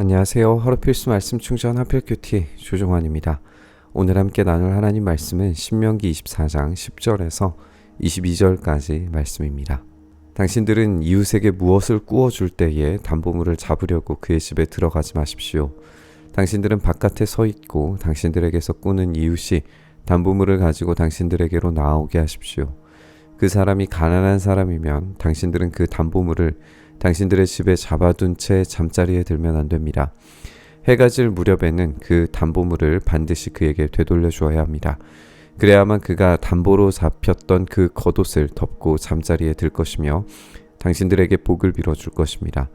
안녕하세요. 하루 필수 말씀 충전 하필 큐티 조종환입니다. 오늘 함께 나눌 하나님 말씀은 신명기 24장 10절에서 22절까지 말씀입니다. 당신들은 이웃에게 무엇을 구워 줄 때에 담보물을 잡으려고 그의 집에 들어가지 마십시오. 당신들은 바깥에 서 있고 당신들에게서 꾸는 이웃이 담보물을 가지고 당신들에게로 나오게 하십시오. 그 사람이 가난한 사람이면 당신들은 그 담보물을 당신들의 집에 잡아둔 채 잠자리에 들면 안 됩니다. 해가 질 무렵에는 그 담보물을 반드시 그에게 되돌려 주어야 합니다. 그래야만 그가 담보로 잡혔던 그 겉옷을 덮고 잠자리에 들 것이며 당신들에게 복을 빌어 줄 것입니다.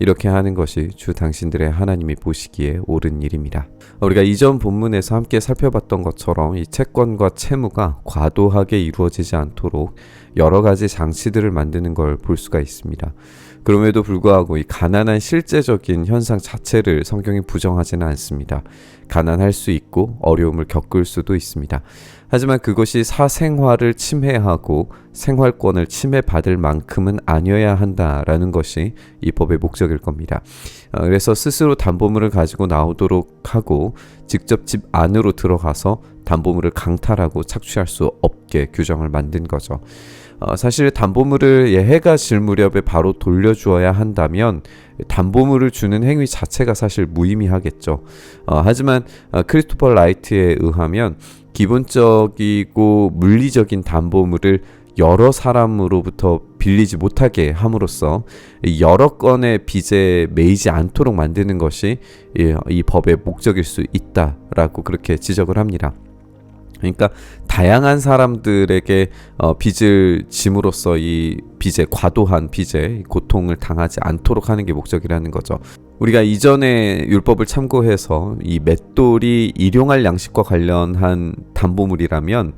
이렇게 하는 것이 주 당신들의 하나님이 보시기에 옳은 일입니다. 우리가 이전 본문에서 함께 살펴봤던 것처럼 이 채권과 채무가 과도하게 이루어지지 않도록 여러 가지 장치들을 만드는 걸 볼 수가 있습니다. 그럼에도 불구하고 이 가난한 실제적인 현상 자체를 성경이 부정하지는 않습니다. 가난할 수 있고 어려움을 겪을 수도 있습니다. 하지만 그것이 사생활을 침해하고 생활권을 침해받을 만큼은 아니어야 한다라는 것이 이 법의 목적일 겁니다. 어, 그래서 스스로 담보물을 가지고 나오도록 하고 직접 집 안으로 들어가서 담보물을 강탈하고 착취할 수 없게 규정을 만든 거죠. 어, 사실 담보물을 예, 해가 질 무렵에 바로 돌려주어야 한다면 담보물을 주는 행위 자체가 사실 무의미하겠죠. 어, 하지만 어, 크리스토퍼 라이트에 의하면 기본적이고 물리적인 담보물을 여러 사람으로부터 빌리지 못하게 함으로써 여러 건의 빚에 매이지 않도록 만드는 것이 이, 이 법의 목적일 수 있다라고 그렇게 지적을 합니다. 그러니까 다양한 사람들에게 어, 빚을 짐으로써 이 빚에 과도한 빚에 고통을 당하지 않도록 하는 게 목적이라는 거죠. 우리가 이전에 율법을 참고해서 이 맷돌이 일용할 양식과 관련한 담보물이라면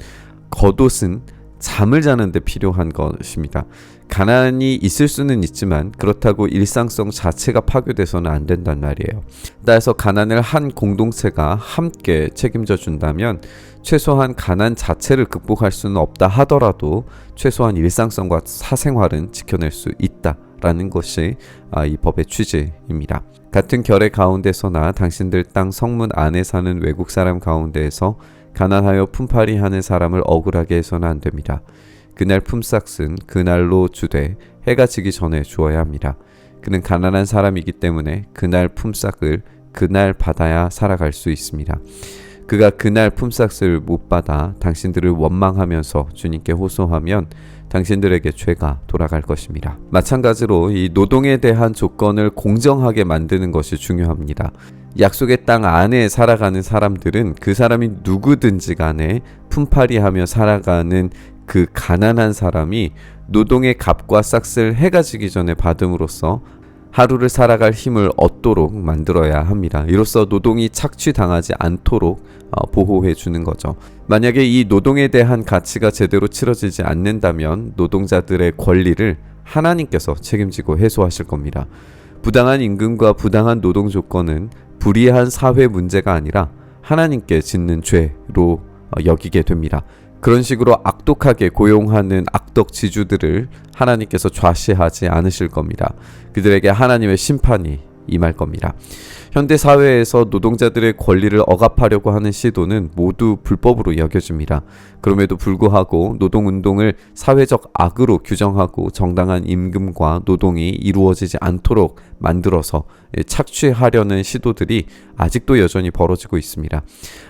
겉옷은 잠을 자는데 필요한 것입니다. 가난이 있을 수는 있지만 그렇다고 일상성 자체가 파괴돼서는 안 된단 말이에요. 따라서 가난을 한 공동체가 함께 책임져 준다면 최소한 가난 자체를 극복할 수는 없다 하더라도 최소한 일상성과 사생활은 지켜낼 수 있다 라는 것이 아, 이 법의 취지입니다. 같은 결의 가운데서나 당신들 땅 성문 안에 사는 외국 사람 가운데에서 가난하여 품팔이 하는 사람을 억울하게 해서는 안 됩니다. 그날 품삯은 그날로 주되 해가 지기 전에 주어야 합니다. 그는 가난한 사람이기 때문에 그날 품삯을 그날 받아야 살아갈 수 있습니다. 그가 그날 품삯을 못 받아 당신들을 원망하면서 주님께 호소하면 당신들에게 죄가 돌아갈 것입니다. 마찬가지로 이 노동에 대한 조건을 공정하게 만드는 것이 중요합니다. 약속의 땅 안에 살아가는 사람들은 그 사람이 누구든지 간에 품팔이하며 살아가는 그 가난한 사람이 노동의 값과 싹쓸 해가 지기 전에 받음으로써 하루를 살아갈 힘을 얻도록 만들어야 합니다. 이로써 노동이 착취당하지 않도록 어, 보호해 주는 거죠. 만약에 이 노동에 대한 가치가 제대로 치러지지 않는다면 노동자들의 권리를 하나님께서 책임지고 해소하실 겁니다. 부당한 임금과 부당한 노동 조건은 불의한 사회 문제가 아니라 하나님께 짓는 죄로 어, 여기게 됩니다. 그런 식으로 악독하게 고용하는 악덕 지주들을 하나님께서 좌시하지 않으실 겁니다. 그들에게 하나님의 심판이 임할 겁니다. 현대 사회에서 노동자들의 권리를 억압하려고 하는 시도는 모두 불법으로 여겨집니다. 그럼에도 불구하고 노동운동을 사회적 악으로 규정하고 정당한 임금과 노동이 이루어지지 않도록 만들어서 착취하려는 시도들이 아직도 여전히 벌어지고 있습니다.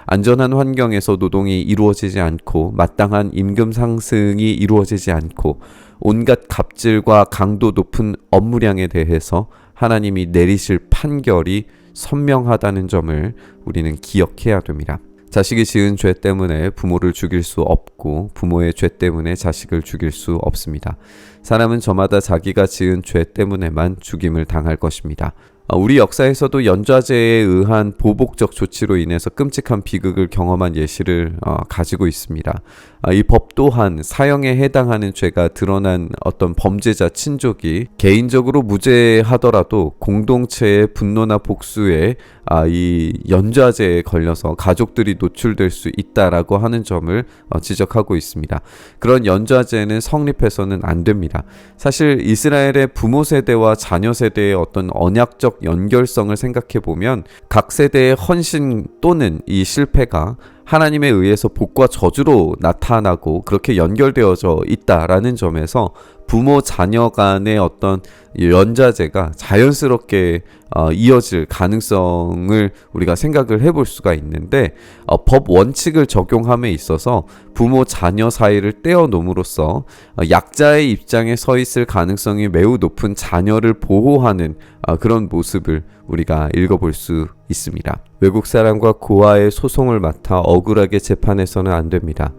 안전한 환경에서 노동이 이루어지지 않고 마땅한 임금 상승이 이루어지지 않고 온갖 갑질과 강도 높은 업무량에 대해서 하나님이 내리실 판결이 선명하다는 점을 우리는 기억해야 됩니다. 자식이 지은 죄 때문에 부모를 죽일 수 없고 부모의 죄 때문에 자식을 죽일 수 없습니다. 사람은 저마다 자기가 지은 죄 때문에만 죽임을 당할 것입니다. 아, 우리 역사에서도 연좌제에 의한 보복적 조치로 인해서 끔찍한 비극을 경험한 예시를 어, 가지고 있습니다. 아, 이법 또한 사형에 해당하는 죄가 드러난 어떤 범죄자 친족이 개인적으로 무죄하더라도 공동체의 분노나 복수에 아, 이 연좌제에 걸려서 가족들이 노출될 수 있다라고 하는 점을 어, 지적하고 있습니다. 그런 연좌제는 성립해서는 안 됩니다. 사실 이스라엘의 부모 세대와 자녀 세대의 어떤 언약적 연결성을 생각해 보면 각 세대의 헌신 또는 이 실패가 하나님에 의해서 복과 저주로 나타나고 그렇게 연결되어져 있다라는 점에서 부모 자녀 간의 어떤 연좌제가 자연스럽게 어, 이어질 가능성을 우리가 생각을 해볼 수가 있는데 어, 법 원칙을 적용함에 있어서 부모 자녀 사이를 떼어놓음으로써 어, 약자의 입장에 서 있을 가능성이 매우 높은 자녀를 보호하는 어, 그런 모습을 우리가 읽어볼 수 있습니다. 외국 사람과 고아의 소송을 맡아 억울하게 재판해서는 안 됩니다.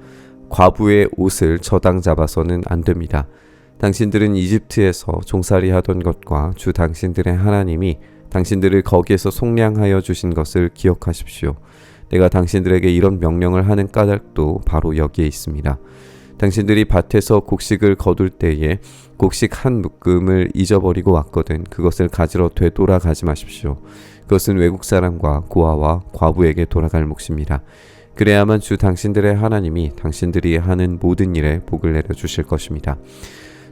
과부의 옷을 저당 잡아서는 안 됩니다. 당신들은 이집트에서 종살이 하던 것과 주 당신들의 하나님이 당신들을 거기에서 속량하여 주신 것을 기억하십시오. 내가 당신들에게 이런 명령을 하는 까닭도 바로 여기에 있습니다. 당신들이 밭에서 곡식을 거둘 때에 곡식 한 묶음을 잊어버리고 왔거든 그것을 가지러 되돌아가지 마십시오. 그것은 외국 사람과 고아와 과부에게 돌아갈 몫입니다. 그래야만 주 당신들의 하나님이 당신들이 하는 모든 일에 복을 내려 주실 것입니다.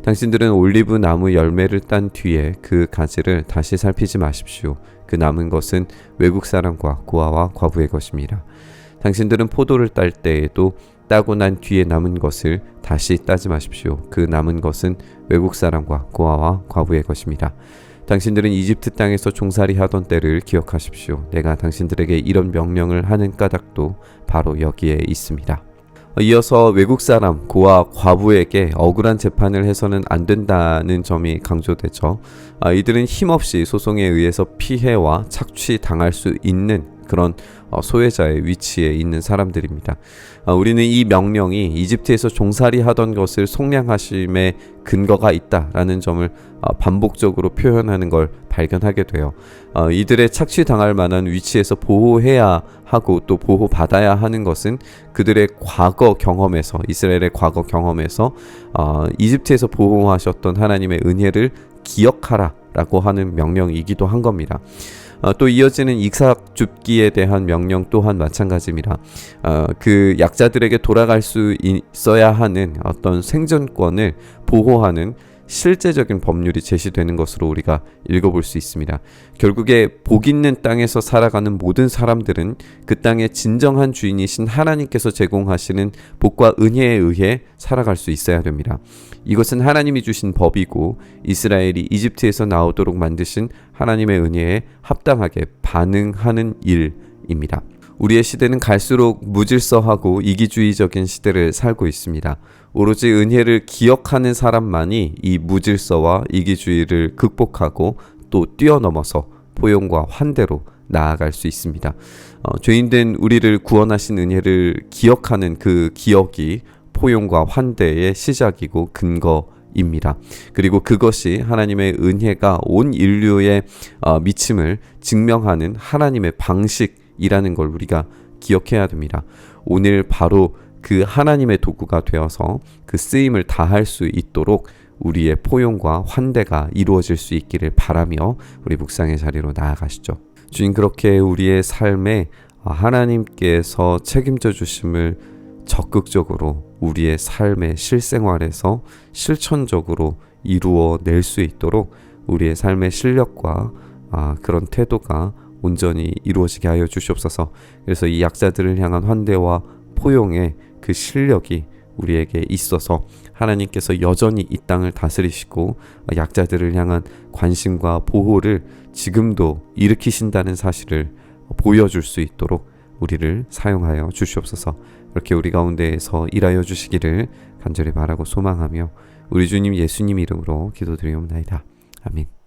당신들은 올리브 나무 열매를 딴 뒤에 그 가지를 다시 살피지 마십시오. 그 남은 것은 외국 사람과 고아와 과부의 것입니다. 당신들은 포도를 딸 때에도 따고 난 뒤에 남은 것을 다시 따지 마십시오. 그 남은 것은 외국 사람과 고아와 과부의 것입니다. 당신들은 이집트 땅에서 종살이 하던 때를 기억하십시오. 내가 당신들에게 이런 명령을 하는 까닭도 바로 여기에 있습니다. 이어서 외국 사람 고아 과부에게 억울한 재판을 해서는 안 된다는 점이 강조되죠. 아, 이들은 힘없이 소송에 의해서 피해와 착취 당할 수 있는 그런 어, 소외자의 위치에 있는 사람들입니다. 아, 우리는 이 명령이 이집트에서 종살이 하던 것을 속량하심의 근거가 있다라는 점을 어, 반복적으로 표현하는 걸 발견하게 돼요. 어, 이들의 착취당할 만한 위치에서 보호해야 하고 또 보호받아야 하는 것은 그들의 과거 경험에서 이스라엘의 과거 경험에서 이집트에서 보호하셨던 하나님의 은혜를 기억하라 라고 하는 명령이기도 한 겁니다. 어, 또 이어지는 이삭 줍기에 대한 명령 또한 마찬가지입니다. 어, 그 약자들에게 돌아갈 수 있어야 하는 어떤 생존권을 보호하는 실제적인 법률이 제시되는 것으로 우리가 읽어볼 수 있습니다. 결국에 복 있는 땅에서 살아가는 모든 사람들은 그 땅의 진정한 주인이신 하나님께서 제공하시는 복과 은혜에 의해 살아갈 수 있어야 됩니다. 이것은 하나님이 주신 법이고 이스라엘이 이집트에서 나오도록 만드신 하나님의 은혜에 합당하게 반응하는 일입니다. 우리의 시대는 갈수록 무질서하고 이기주의적인 시대를 살고 있습니다. 오로지 은혜를 기억하는 사람만이 이 무질서와 이기주의를 극복하고 또 뛰어넘어서 포용과 환대로 나아갈 수 있습니다. 어, 죄인된 우리를 구원하신 은혜를 기억하는 그 기억이 포용과 환대의 시작이고 근거입니다. 그리고 그것이 하나님의 은혜가 온 인류의 어, 미침을 증명하는 하나님의 방식 이라는 걸 우리가 기억해야 됩니다. 오늘 바로 그 하나님의 도구가 되어서 그 쓰임을 다할 수 있도록 우리의 포용과 환대가 이루어질 수 있기를 바라며 우리 묵상의 자리로 나아가시죠. 주님 그렇게 우리의 삶에 하나님께서 책임져 주심을 적극적으로 우리의 삶의 실생활에서 실천적으로 이루어 낼 수 있도록 우리의 삶의 실력과 아, 그런 태도가 온전히 이루어지게 하여 주시옵소서. 그래서 이 약자들을 향한 환대와 포용의 그 실력이 우리에게 있어서 하나님께서 여전히 이 땅을 다스리시고 약자들을 향한 관심과 보호를 지금도 일으키신다는 사실을 보여줄 수 있도록 우리를 사용하여 주시옵소서. 그렇게 우리 가운데에서 일하여 주시기를 간절히 바라고 소망하며 우리 주님 예수님 이름으로 기도드리옵나이다. 아멘.